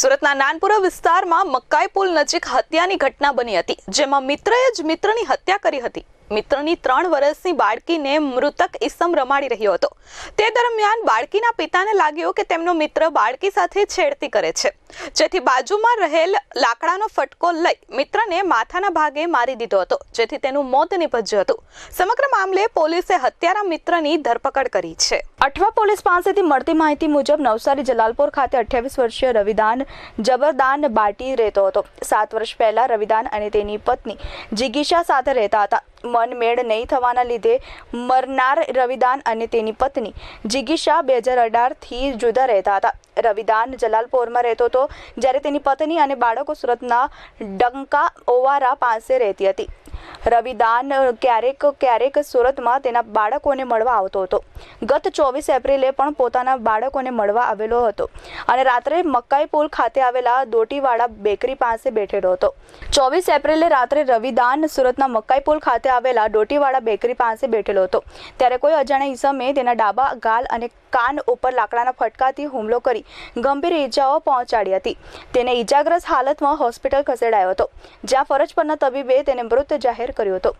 સુરતના નાનપુરા વિસ્તારમાં મકાઈ પુલ નજીક હત્યાની ઘટના બની હતી, જેમાં મિત્રએ જ મિત્રની હત્યા કરી હતી. મિત્રની ત્રણ વર્ષની બાળકીને મૃતક ઈસમ રમાડી રહ્યો હતો. તે દરમિયાન બાળકીના પિતાને લાગ્યું કે તેમનો મિત્ર બાળકી સાથે છેડતી કરે છે. જેથી બાજુમાં રહેલ લાકડાનો ફટકો લઈ મિત્રને માથાના ભાગે મારી દીધો હતો, જેથી તેનું મોત નિપજ્યું હતું. સમગ્ર મામલે પોલીસે હત્યારા મિત્રની ધરપકડ કરી છે. અઠવા પોલીસ પાસેથી મળતી માહિતી મુજબ નવસારી જલાલપુર ખાતે અઠ્યાવીસ વર્ષીય રવિદાન જબરદાન બાટી રહેતો હતો. સાત વર્ષ પહેલા રવિદાન અને તેની પત્ની જિગીશા સાથે રહેતા હતા. મન મેળ નહીં થવાના લીધે મરનાર રવિદાન અને તેની પત્ની જિગીશા બે હજાર અઢારથી જુદા રહેતા હતા. રવિદાન જલાલપોરમાં રહેતો હતો, જ્યારે તેની પત્ની અને બાળકો સુરતના ડંકા ઓવારા પાસે રહેતી હતી. રવિદાન ક્યારેક ક્યારેક સુરતમાં તેના બાળકોને મળવા આવતો હતો. ગત ચોવીસ એપ્રિલે પણ પોતાના બાળકોને મળવા આવેલો હતો અને રાત્રે મકાઈ પુલ ખાતે આવેલા દોટીવાળા બેકરી પાસે બેઠેલો હતો. ચોવીસ એપ્રિલે રાત્રે રવિદાન સુરતના મકાઈ પુલ ખાતે આવેલા દોટીવાળા બેકરી પાસે બેઠેલો હતો. ત્યારે કોઈ અજાણ્યા ઈસમે તેના ડાબા ગાલ અને કાન ઉપર લાકડાના ફટકાથી હુમલો કરી ગંભીર ઈજાઓ પહોંચાડી હતી. તેને ઈજાગ્રસ્ત હાલતમાં હોસ્પિટલ ખસેડાયો હતો. જ્યાં ફરજ પરના તબીબે તેને મૃત જાહેર કર્યો હતો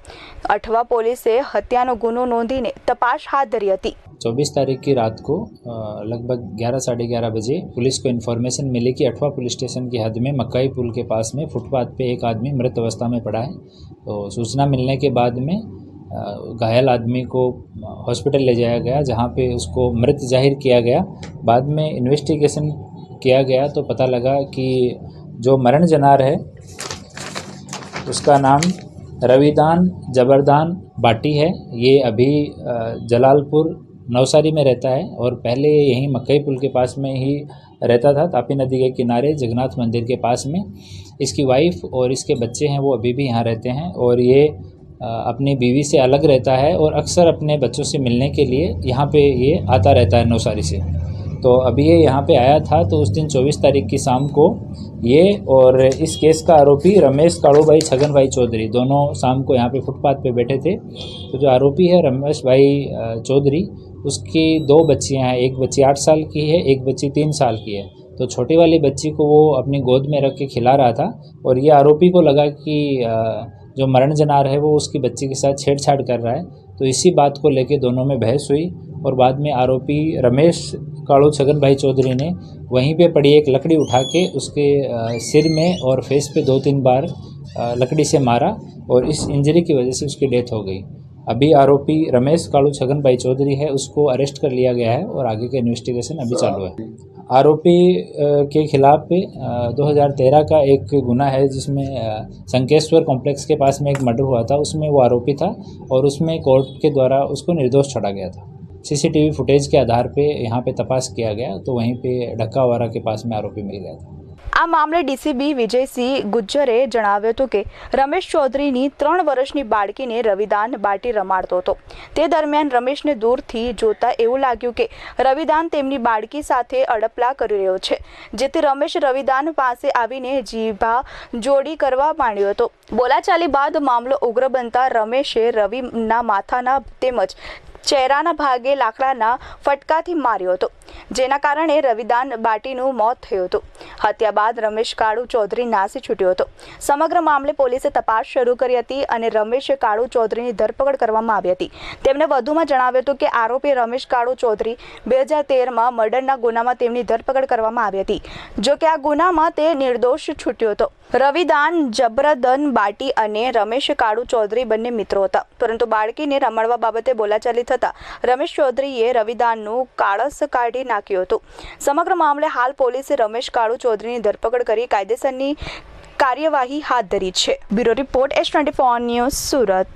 અઠવા પોલીસે હત્યાનો ગુનો નોંધીને તપાસ હાથ ધરી હતી चौबीस तारीख की रात को अ, लगभग ग्यारह साढ़े ग्यारह बजे पुलिस को इन्फॉर्मेशन मिली कि अठवा पुलिस स्टेशन की हद में मक्काई पुल के पास में फुटपाथ पे एक आदमी मृत अवस्था में पड़ा है तो सूचना मिलने के बाद में अ, घायल आदमी को हॉस्पिटल ले जाया गया जहाँ पे उसको मृत जाहिर किया गया बाद में इन्वेस्टिगेशन किया गया तो पता लगा कि जो मरण जनार है उसका नाम रविदान, जबरदान बाटी है। ये अभी जलालपुर नवसारी में रहता है और पहले यहीं मक्कई पुल के पास में ही रहता था, तापी नदी के किनारे, जगन्नाथ मंदिर के पास में। इसकी वाइफ और इसके बच्चे हैं, वो अभी भी यहाँ रहते हैं और ये अपनी बीवी से अलग रहता है और अक्सर अपने बच्चों से मिलने के लिए यहाँ पे ये आता रहता है नवसारी से। तो अभी ये यहाँ पे आया था तो उस दिन 24 तारीख की शाम को ये और इस केस का आरोपी रमेश काड़ूभाई छगन भाई चौधरी दोनों शाम को यहाँ पे फुटपाथ पे बैठे थे। तो जो आरोपी है रमेश भाई चौधरी, उसकी दो बच्चियाँ हैं, एक बच्ची आठ साल की है, एक बच्ची तीन साल की है। तो छोटी वाली बच्ची को वो अपनी गोद में रख के खिला रहा था और ये आरोपी को लगा कि जो मरण जनार है वो उसकी बच्ची के साथ छेड़छाड़ कर रहा है। तो इसी बात को लेके दोनों में बहस हुई और बाद में आरोपी रमेश काड़ू छगन भाई चौधरी ने वहीं पे पड़ी एक लकड़ी उठा के उसके सिर में और फेस पे दो तीन बार लकड़ी से मारा और इस इंजरी की वजह से उसकी डेथ हो गई। अभी आरोपी रमेश काड़ू छगन भाई चौधरी है उसको अरेस्ट कर लिया गया है और आगे का इन्वेस्टिगेशन अभी चालू है। आरोपी के खिलाफ अ, 2013 का एक गुना है जिसमें संकेश्वर कॉम्प्लेक्स के पास में एक मर्डर हुआ था उसमें वो आरोपी था और उसमें कोर्ट के द्वारा उसको निर्दोष छोड़ा गया था। सीसीटीवी फुटेज के आधार पे यहाँ पे तपास किया गया तो वहीं पे ढक्कावारा के पास में आरोपी मिल गया था આ મામલે ડીસીબી વિજયસિંહ ગુજ્જરે જણાવ્યું હતું કે રમેશ ચૌધરીની ત્રણ વર્ષની બાળકીને રવિદાન બાટી રમાડતો હતો તે દરમિયાન રમેશને દૂરથી જોતા એવું લાગ્યું કે રવિદાન તેમની બાળકી સાથે અડપલા કરી રહ્યો છે જેથી રમેશ રવિદાન પાસે આવીને જીભા જોડી કરવા માંડ્યો હતો બોલાચાલી બાદ મામલો ઉગ્ર બનતા રમેશે રવિના માથાના તેમજ ચહેરાના ભાગે લાકડાના ફટકાથી માર્યો હતો. જેના કારણે રવિદાન બાટીનું મોત થયું હતું. હત્યા બાદ રમેશ કાળુ ચૌધરી નાસી છૂટ્યો હતો. સમગ્ર મામલે પોલીસે તપાસ શરૂ કરી હતી અને રમેશ કાળુ ચૌધરીની ધરપકડ કરવામાં આવી હતી. તેમણે વધુમાં જણાવ્યું હતું કે આરોપી રમેશ કાળુ ચૌધરી બે હજાર તેરમાં મર્ડરના ગુનામાં તેમની ધરપકડ કરવામાં આવી હતી. જો કે આ ગુનામાં તે નિર્દોષ છૂટ્યો હતો. રવિદાન, જબરદન બાટી અને રમેશ કાળુ ચૌધરી બંને મિત્રો હતા. પરંતુ બાળકીને રમાડવા બાબતે બોલાચાલી થતા રમેશ ચૌધરીએ રવિદાનનું કાળસ કાઢી નાખ્યું હતું. સમગ્ર મામલે હાલ પોલીસે રમેશ કાળુ ચૌધરીની ધરપકડ કરી કાયદેસરની કાર્યવાહી હાથ ધરી છે. Bureau report S twenty four news Surat.